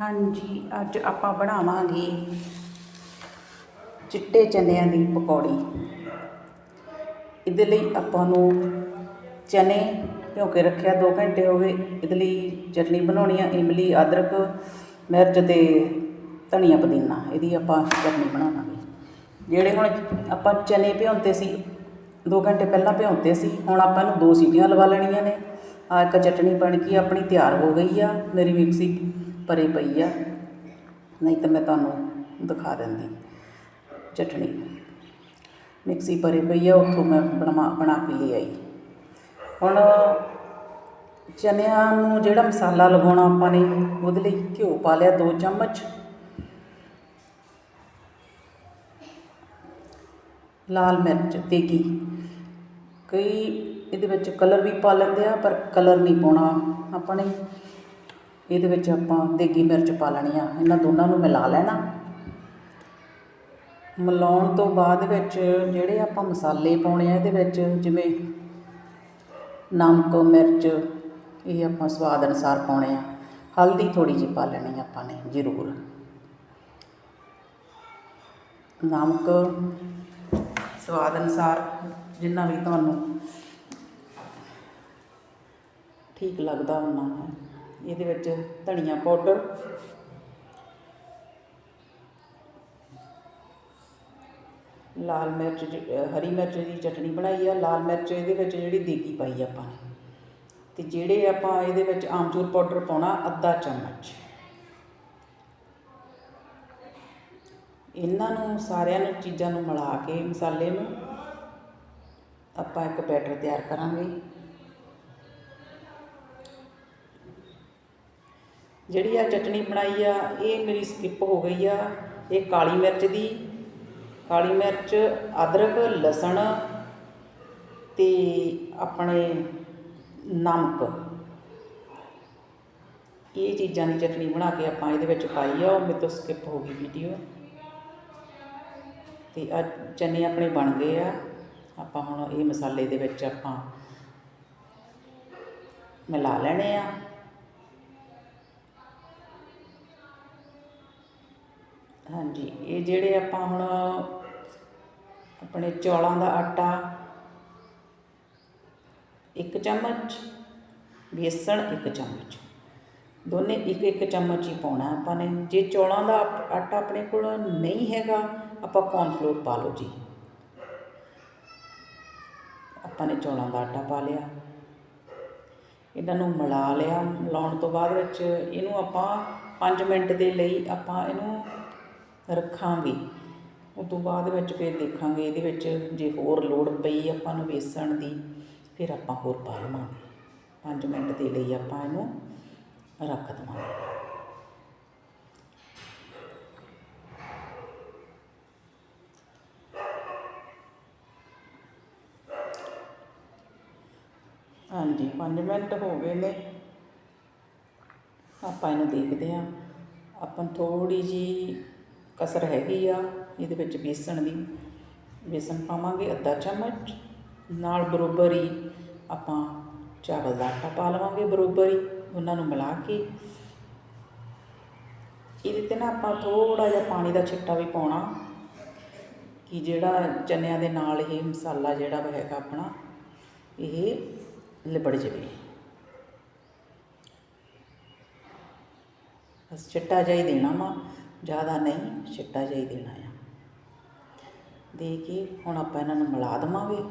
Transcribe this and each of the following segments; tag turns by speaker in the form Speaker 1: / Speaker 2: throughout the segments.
Speaker 1: ਹਾਂਜੀ, ਅੱਜ ਆਪਾਂ ਬਣਾਵਾਂਗੇ ਚਿੱਟੇ ਚਨਿਆਂ ਦੀ ਪਕੌੜੀ। ਇਹਦੇ ਲਈ ਆਪਾਂ ਨੂੰ ਚਨੇ ਭਿਓ ਕੇ ਰੱਖਿਆ 2 ਘੰਟੇ ਹੋ ਗਏ। ਇਹਦੇ ਲਈ ਚਟਨੀ ਬਣਾਉਣੀ ਆ, ਇਮਲੀ, ਅਦਰਕ, ਮਿਰਚ ਤੇ ਧਨੀਆ ਪੁਦੀਨਾ। ਇਹਦੀ ਆਪਾਂ ਚਟਨੀ ਬਣਾਵਾਂਗੇ। ਜਿਹੜੇ ਹੁਣ ਆਪਾਂ ਚਨੇ ਭਿਉਂਦੇ ਸੀ 2 ਘੰਟੇ ਪਹਿਲਾਂ ਭਿਉਂਤੇ ਸੀ, ਹੁਣ ਆਪਾਂ ਇਹਨੂੰ ਦੋ ਸੀਟੀਆਂ ਲਵਾ ਲੈਣੀਆਂ ਨੇ। ਆ ਇੱਕ ਚਟਨੀ ਬਣ ਕੇ ਆਪਣੀ ਤਿਆਰ ਹੋ ਗਈ ਆ, ਮੇਰੀ ਮਿਕਸੀ। ਭਰੀ ਪਈ ਆ। ਨਹੀਂ ਤਾਂ ਮੈਂ ਤੁਹਾਨੂੰ ਦਿਖਾ ਦਿੰਦੀ ਚਟਣੀ। ਮਿਕਸੀ ਭਰੀ ਪਈ ਆ, ਉੱਥੋਂ ਮੈਂ ਬਣਾ ਬਣਾ ਕੇ ਲੈ ਆਈ। ਹੁਣ ਚਨਿਆਂ ਨੂੰ ਜਿਹੜਾ ਮਸਾਲਾ ਲਗਾਉਣਾ ਆਪਾਂ ਨੇ, ਉਹਦੇ ਲਈ ਘਿਓ ਪਾ ਲਿਆ 2 ਚਮਚ। ਲਾਲ ਮਿਰਚ, ਤੇਗੀ। ਕਈ ਇਹਦੇ ਵਿੱਚ ਕਲਰ ਵੀ ਪਾ ਲੈਂਦੇ ਆ, ਪਰ ਕਲਰ ਨਹੀਂ ਪਾਉਣਾ ਆਪਾਂ ਨੇ। ਇਹਦੇ ਵਿੱਚ ਆਪਾਂ ਦੇਗੀ ਮਿਰਚ ਪਾ ਲੈਣੀ ਆ। ਇਹਨਾਂ ਦੋਨਾਂ ਨੂੰ ਮਿਲਾ ਲੈਣਾ। ਮਿਲਾਉਣ ਤੋਂ ਬਾਅਦ ਵਿੱਚ ਜਿਹੜੇ ਆਪਾਂ ਮਸਾਲੇ ਪਾਉਣੇ ਆ, ਇਹਦੇ ਵਿੱਚ ਜਿਵੇਂ ਨਮਕ, ਮਿਰਚ, ਇਹ ਆਪਾਂ ਸਵਾਦ ਅਨੁਸਾਰ ਪਾਉਣੇ ਆ। ਹਲਦੀ ਥੋੜੀ ਜਿਹੀ ਪਾ ਲੈਣੀ ਆਪਾਂ ਨੇ, ਜ਼ਰੂਰ। ਨਮਕ ਸਵਾਦ ਅਨੁਸਾਰ ਜਿੰਨਾ ਵੀ ਤੁਹਾਨੂੰ ਠੀਕ ਲੱਗਦਾ ਉਹਨਾਂ ਹੈ ਇਹਦੇ ਵਿੱਚ ਧਨੀਆ ਪਾਊਡਰ। ਲਾਲ ਮਿਰਚ ਹਰੀ ਮਿਰਚ ਦੀ ਚਟਣੀ ਬਣਾਈ ਆ। ਲਾਲ ਮਿਰਚ ਇਹਦੇ ਵਿੱਚ ਜਿਹੜੀ ਦੇਗੀ ਪਾਈ ਆਪਾਂ ਨੇ। ਤੇ ਜਿਹੜੇ ਆਪਾਂ ਇਹਦੇ ਵਿੱਚ ਆਮਚੂਰ ਪਾਊਡਰ ਪਾਉਣਾ, ਅੱਧਾ ਚਮਚ। ਇਹਨਾਂ ਨੂੰ ਸਾਰਿਆਂ ਨੂੰ, ਚੀਜ਼ਾਂ ਨੂੰ ਮਿਲਾ ਕੇ ਮਸਾਲੇ ਨੂੰ ਆਪਾਂ ਇੱਕ ਬੈਟਰ ਤਿਆਰ ਕਰਾਂਗੇ। ਜਿਹੜੀ ਆਹ ਚਟਣੀ ਬਣਾਈ ਆ, ਇਹ ਮੇਰੀ ਸਕਿੱਪ ਹੋ ਗਈ ਆ। ਇਹ ਕਾਲੀ ਮਿਰਚ ਦੀ। ਕਾਲੀ ਮਿਰਚ, ਅਦਰਕ, ਲਸਣ ਅਤੇ ਆਪਣੇ ਨਮਕ। ਇਹ ਚੀਜ਼ਾਂ ਦੀ ਚਟਣੀ ਬਣਾ ਕੇ ਆਪਾਂ ਇਹਦੇ ਵਿੱਚ ਪਾਈ ਆ, ਉਹ ਮੇਰੇ ਤੋਂ ਸਕਿੱਪ ਹੋ ਗਈ ਵੀਡੀਓ ਅਤੇ ਆ ਚਨੇ ਆਪਣੇ ਬਣ ਗਏ ਆ। ਆਪਾਂ ਹੁਣ ਇਹ ਮਸਾਲੇ ਦੇ ਵਿੱਚ ਆਪਾਂ ਮਿਲਾ ਲੈਣੇ ਆ। ਹਾਂਜੀ, ਇਹ ਜਿਹੜੇ ਆਪਾਂ ਹੁਣ ਆਪਣੇ ਚੌਲਾਂ ਦਾ ਆਟਾ, ਇੱਕ ਚਮਚ, ਬੇਸਣ, ਇੱਕ ਚਮਚ। ਦੋਨੇ ਇੱਕ ਇੱਕ ਚਮਚ ਹੀ ਪਾਉਣਾ ਆਪਾਂ ਨੇ। ਜੇ ਚੌਲਾਂ ਦਾ ਆਟਾ ਆਪਣੇ ਕੋਲ ਨਹੀਂ ਹੈਗਾ, ਆਪਾਂ ਕੌਰਨਫਲੋਰ ਪਾ ਲਓ ਜੀ। ਆਪਾਂ ਨੇ ਚੌਲਾਂ ਦਾ ਆਟਾ ਪਾ ਲਿਆ। ਇਹਨਾਂ ਨੂੰ ਮਿਲਾ ਲਿਆ। ਮਿਲਾਉਣ ਤੋਂ ਬਾਅਦ ਵਿੱਚ ਇਹਨੂੰ ਆਪਾਂ 5 ਮਿੰਟ ਦੇ ਲਈ ਆਪਾਂ ਇਹਨੂੰ ਰੱਖਾਂਗੇ। ਉਹ ਤੋਂ ਬਾਅਦ ਵਿੱਚ ਫਿਰ ਦੇਖਾਂਗੇ ਇਹਦੇ ਵਿੱਚ ਜੇ ਹੋਰ ਲੋੜ ਪਈ ਆਪਾਂ ਨੂੰ ਵੇਸਣ ਦੀ, ਫਿਰ ਆਪਾਂ ਹੋਰ ਪਾ ਲਵਾਂਗੇ। 5 ਮਿੰਟ ਦੇ ਲਈ ਆਪਾਂ ਇਹਨੂੰ ਰੱਖ ਦੇਵਾਂਗੇ। ਹਾਂਜੀ 5 ਮਿੰਟ ਹੋ ਗਏ ਨੇ। ਆਪਾਂ ਇਹਨੂੰ ਦੇਖਦੇ ਹਾਂ। ਆਪਾਂ ਥੋੜੀ ਜੀ ਕਸਰ ਹੈਗੀ ਆ, ਇਹਦੇ ਵਿੱਚ ਬੇਸਣ ਦੀ, ਬੇਸਣ ਪਾਵਾਂਗੇ ਅੱਧਾ ਚਮਚ, ਨਾਲ ਬਰੋਬਰ ਹੀ ਆਪਾਂ ਚਾਵਲ ਦਾ ਆਟਾ ਪਾ ਲਵਾਂਗੇ ਬਰੋਬਰ ਹੀ ਉਹਨਾਂ ਨੂੰ ਮਿਲਾ ਕੇ। ਇਹਦੇ ਤੇ ਨਾ ਆਪਾਂ ਥੋੜਾ ਜਿਹਾ ਪਾਣੀ ਦਾ ਛਿੱਟਾ ਵੀ ਪਾਉਣਾ, ਕਿ ਜਿਹੜਾ ਚਨਿਆਂ ਦੇ ਨਾਲ ਇਹ ਮਸਾਲਾ ਜਿਹੜਾ ਵਾ ਹੈਗਾ ਆਪਣਾ, ਇਹ ਲਿਬੜ ਜਾਵੇ। ਬਸ ਛਿੱਟਾ ਜਿਹਾ ਹੀ ਦੇਣਾ ਵਾ। ਜ਼ਿਆਦਾ ਨਹੀਂ ਛਿੱਟਾ ਜਿਹਾ ਹੀ ਦੇਣਾ ਆ। ਦੇ ਕੇ ਹੁਣ ਆਪਾਂ ਇਹਨਾਂ ਨੂੰ ਮਿਲਾ ਦੇਵਾਂਗੇ।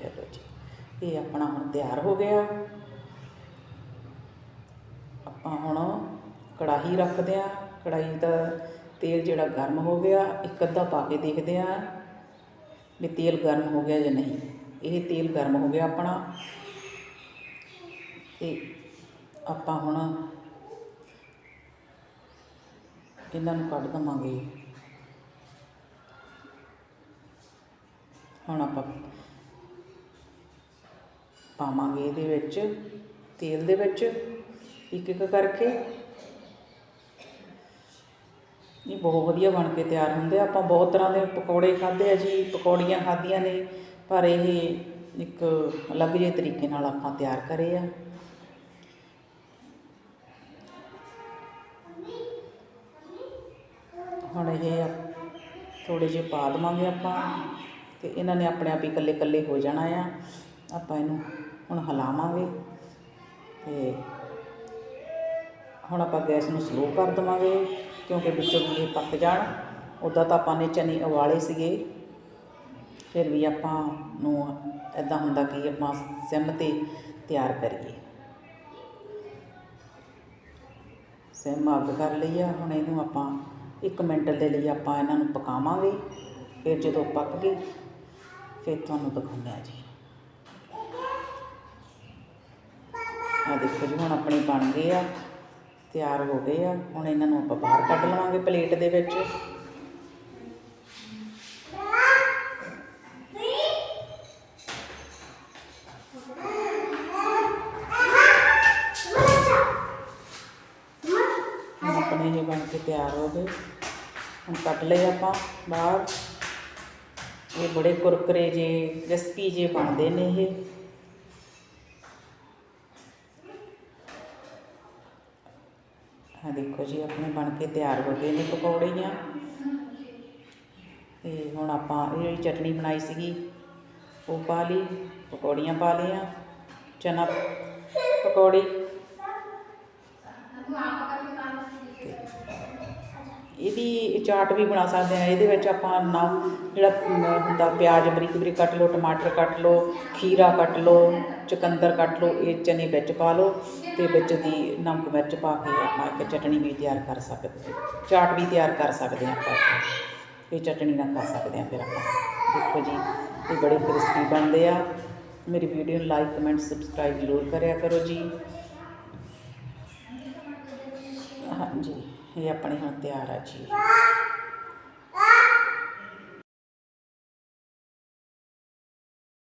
Speaker 1: ਚਲੋ ਜੀ, ਇਹ ਆਪਣਾ ਹੁਣ ਤਿਆਰ ਹੋ ਗਿਆ। ਆਪਾਂ ਹੁਣ ਕੜਾਹੀ ਰੱਖਦੇ ਆ ਕੜਾਹੀ ਦਾ ਤੇਲ ਜਿਹੜਾ ਗਰਮ ਹੋ ਗਿਆ, ਇੱਕ ਅੱਧਾ ਪਾ ਕੇ ਦੇਖਦੇ ਆ ਵੀ ਤੇਲ ਗਰਮ ਹੋ ਗਿਆ ਜਾਂ ਨਹੀਂ। ਇਹ ਤੇਲ ਗਰਮ ਹੋ ਗਿਆ ਆਪਣਾ। ਤੇ ਆਪਾਂ ਹੁਣ ਇਹਨਾਂ ਨੂੰ ਕੱਢ ਦਵਾਂਗੇ। ਹੁਣ ਆਪਾਂ ਪਾਵਾਂਗੇ ਇਹਦੇ ਵਿੱਚ ਤੇਲ ਦੇ ਵਿੱਚ ਇੱਕ ਇੱਕ ਕਰਕੇ। ਇਹ ਬਹੁਤ ਵਧੀਆ ਬਣ ਕੇ ਤਿਆਰ ਹੁੰਦੇ ਆ। ਆਪਾਂ ਬਹੁਤ ਤਰ੍ਹਾਂ ਦੇ ਪਕੌੜੇ ਖਾਦੇ ਆ ਜੀ, ਪਕੌੜੀਆਂ ਖਾਧੀਆਂ ਨੇ, ਪਰ ਇਹ ਇੱਕ ਅਲੱਗ ਜਿਹੇ ਤਰੀਕੇ ਨਾਲ ਆਪਾਂ ਤਿਆਰ ਕਰੇ ਆ। ਹੁਣ ਇਹ ਥੋੜ੍ਹੇ ਜਿਹੇ ਪਾ ਦੇਵਾਂਗੇ ਆਪਾਂ ਅਤੇ ਇਹਨਾਂ ਨੇ ਆਪਣੇ ਆਪ ਹੀ ਇਕੱਲੇ ਇਕੱਲੇ ਹੋ ਜਾਣਾ ਆ। ਆਪਾਂ ਇਹਨੂੰ ਹੁਣ ਹਿਲਾਵਾਂਗੇ ਅਤੇ ਹੁਣ ਆਪਾਂ ਗੈਸ ਨੂੰ ਸਲੋ ਕਰ ਦੇਵਾਂਗੇ ਕਿਉਂਕਿ ਵਿੱਚੋਂ ਵੀ ਪੱਕ ਜਾਣ। ਉੱਦਾਂ ਤਾਂ ਆਪਾਂ ਨੇ ਚਨੇ ਉਬਾਲੇ ਸੀਗੇ। ਫਿਰ ਵੀ ਆਪਾਂ ਨੂੰ ਇਦਾਂ ਹੁੰਦਾ ਕਿ ਆਪਾਂ ਸਿਮ ਤੇ ਤਿਆਰ ਕਰੀਏ। ਸਿਮ ਅੱਗ ਕਰ ਲਈ ਆ, ਹੁਣ ਇਹਨੂੰ ਆਪਾਂ ਇੱਕ ਮਿੰਟ ਦੇ ਲਈ ਆਪਾਂ ਇਹਨਾਂ ਨੂੰ ਪਕਾਵਾਂਗੇ। ਫਿਰ ਜਦੋਂ ਪੱਕ ਗਏ ਫਿਰ ਤੁਹਾਨੂੰ ਦਿਖਾਉਂਦੇ ਆ ਜੀ। ਆ ਦੇਖੋ ਜੀ, ਹੁਣ ਆਪਣੇ ਬਣ ਗਏ ਆ, ਤਿਆਰ ਹੋ ਗਏ ਆ। ਹੁਣ ਇਹਨਾਂ ਨੂੰ ਆਪਾਂ ਬਾਹਰ ਕੱਢ ਲਵਾਂਗੇ ਪਲੇਟ ਦੇ ਵਿੱਚ ਹੁਣ ਆਪਣੇ ਇਹ ਬਣ ਕੇ ਤਿਆਰ ਹੋ ਗਏ। ਹੁਣ ਕੱਢ ਲਏ ਆਪਾਂ ਬਾਹਰ। ਇਹ ਬੜੇ ਕੁਰਕਰੇ ਜੇ ਕ੍ਰਿਸਪੀ ਜੇ ਬਣਦੇ ਨੇ ਇਹ। ਆ ਦੇਖੋ ਜੀ, ਆਪਣੇ ਬਣ ਕੇ ਤਿਆਰ ਹੋ ਗਏ ਨੇ ਪਕੌੜੀਆਂ। ਤੇ ਹੁਣ ਆਪਾਂ ਇਹ ਜਿਹੜੀ ਚਟਨੀ ਬਣਾਈ ਸੀਗੀ, ਉਹ ਪਾ ਲਈ, ਪਕੌੜੀਆਂ ਪਾ ਲਈਆਂ। ਚਨਾ ਪਕੌੜੀ। ਇਹਦੀ ਚਾਟ ਵੀ ਬਣਾ ਸਕਦੇ ਹਾਂ। ਇਹਦੇ ਵਿੱਚ ਆਪਾਂ ਨਾ ਜਿਹੜਾ ਹੁੰਦਾ ਪਿਆਜ਼ ਬਰੀਕ ਬਰੀਕ ਕੱਟ ਲਓ, ਟਮਾਟਰ ਕੱਟ ਲਓ, ਖੀਰਾ ਕੱਟ ਲਓ, ਚੁਕੰਦਰ ਕੱਟ ਲਓ, ਇਹ ਚਨੇ ਵਿੱਚ ਪਾ ਲਓ ਅਤੇ ਵਿੱਚ ਦੀ ਨਮਕ ਮਿਰਚ ਪਾ ਕੇ ਆਪਾਂ ਇੱਕ ਚਟਣੀ ਵੀ ਤਿਆਰ ਕਰ ਸਕਦੇ ਚਾਟ ਵੀ ਤਿਆਰ ਕਰ ਸਕਦੇ ਹਾਂ ਆਪਾਂ। ਇਹ ਚਟਣੀ ਨਾਲ ਖਾ ਸਕਦੇ ਹਾਂ ਫਿਰ ਆਪਾਂ। ਦੇਖੋ ਜੀ, ਇਹ ਬੜੇ ਕ੍ਰਿਸਪੀ ਬਣਦੇ ਆ। ਮੇਰੀ ਵੀਡੀਓ ਨੂੰ ਲਾਈਕ ਕਮੈਂਟ ਸਬਸਕ੍ਰਾਈਬ ਜ਼ਰੂਰ ਕਰਿਆ ਕਰੋ ਜੀ। ਹਾਂਜੀ। ਇਹ ਆਪਣੇ ਹੁਣ ਤਿਆਰ ਆ ਜੀ।